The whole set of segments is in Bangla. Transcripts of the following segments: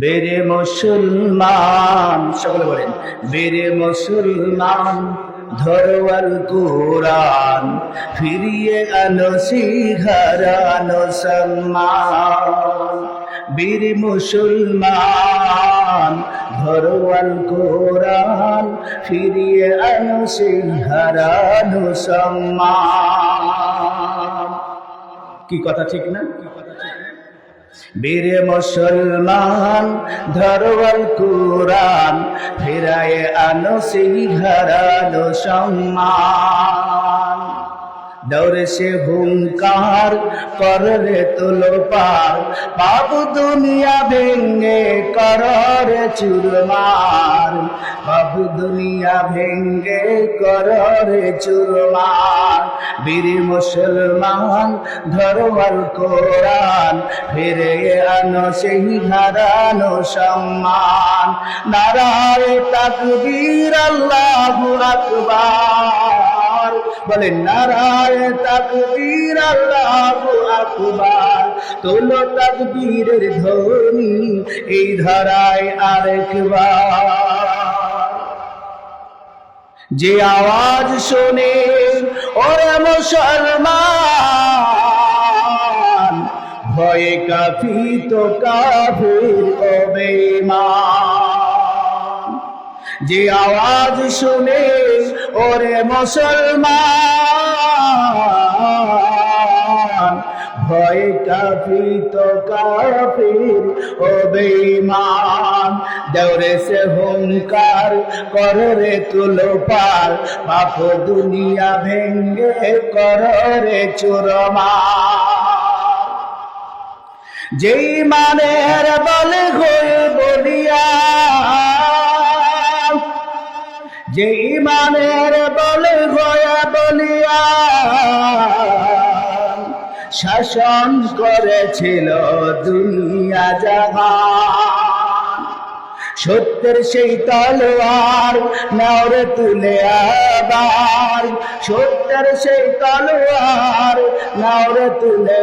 বেরে মুসলমান, সকলে বলেন, বেরে মুসলমান, ধরওয়াল কোরআন, ফিরিয়ে আনো শিঘরানো সম্মান বীর মুসলমান, ধরওয়াল কোরআন, ফিরিয়ে আনো শিঘরানো সম্মান কি কথা ঠিক না? বীর মুসলমান ধরওয়াল কুরান ফিরায় আনো সিংহারানো সম্মান। দৌড়ে সে হুঙ্কার করলে তুলো পার। বাবু দুনিয়া ভেঙ্গে কররে চুরমার। বাবু দুনিয়া ভেঙ্গে কররে চুরমার। বীর মুসলমান ধরওয়াল কোরআন, ফিরে আনো সেই হারানো সম্মান। নারায় তাকবীর আল্লাহু আকবার। বলেন নারায় তাকবীর আল্লাহু আকবার। তোলো তাকবীরের ধ্বনি এই ধারায় আরেকবার। যে আওয়াজ শুনে, ওরে মুসলমান, ভয়ে কাফি তো কাফির অবেমান যে আওয়াজ শুনে, ওরে মুসলমান ভয় কাফি তো ও বেঈমান। দৌড়ে সে হুঙ্কার কররে তুলো পার বাপ দুনিয়া ভেঙ্গে কররে চুরমার। যেই মানের বলে হয়ে বলিয়া যেই ইমানের বলে হয়ে বলিয়া শাসন করেছিল দুনিয়া জাহান। সত্যের সেই তলোয়ার নাওরে তুলে আবার। সত্যের সেই তলোয়ার নাওরে তুলে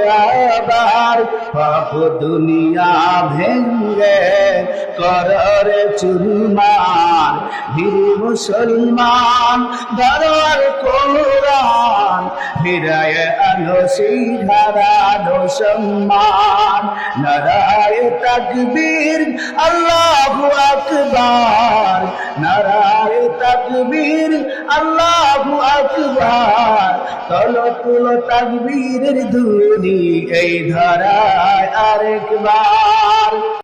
আবার। পাপ দুনিয়া ভেঙ্গে কররে চুরমার। বীর মুসলমান ধরার কোরআন ফিরায় আনো সেই ধারানো সম্মান। নারায় তাকবীর, আল্লাহু আকবার। নারায় তাকবীর, আল্লাহু আকবার। তল তুল তাকবীরের ধুনি এই ধারায় আরেকবার।